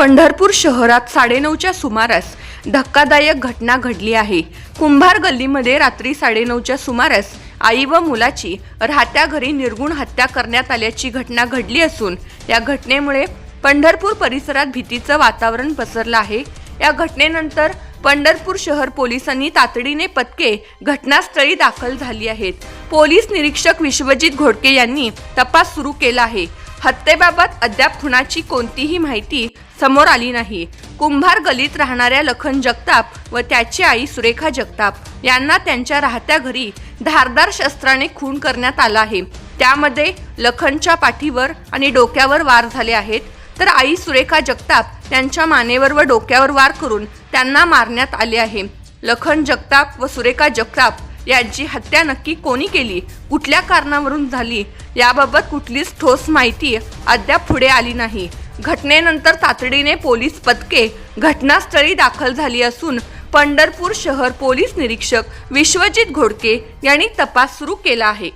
पंढरपूर शहरात साडेनऊच्या सुमारास धक्कादायक घटना घडली आहे. कुंभार गल्लीमध्ये रात्री साडेनऊच्या सुमारास आई व मुलाची राहत्या घरी निर्गुण हत्या करण्यात आल्याची घटना घडली असून या घटनेमुळे पंढरपूर परिसरात भीतीचं वातावरण पसरलं आहे. या घटनेनंतर पंढरपूर शहर पोलिसांनी तातडीने पथके घटनास्थळी दाखल झाली आहेत. पोलीस निरीक्षक विश्वजित घोडके यांनी तपास सुरू केला आहे. हत्येबाबत अद्याप खुनाची कोणतीही माहिती समोर आली नाही. कुंभार गलीत राहणाऱ्या लखन जगताप व त्याची आई सुरेखा जगताप यांना त्यांच्या राहत्या घरी धारदार शस्त्राने खून करण्यात आला आहे. त्यामध्ये लखनच्या पाठीवर आणि डोक्यावर वार झाले आहेत. तर आई सुरेखा जगताप त्यांच्या मानेवर व डोक्यावर वार करून त्यांना मारण्यात आले आहे. लखन जगताप व सुरेखा जगताप यांची हत्या नक्की कोणी केली? कुठल्या कारणावरून झाली? याबाबत कुठलीच ठोस माहिती अद्याप पुढे आली नाही. घटनेनंतर तातडीने पोलीस पथके घटनास्थळी दाखल झाली असून पंढरपूर शहर पोलीस निरीक्षक विश्वजित घोडके यांनी तपास सुरू केला आहे.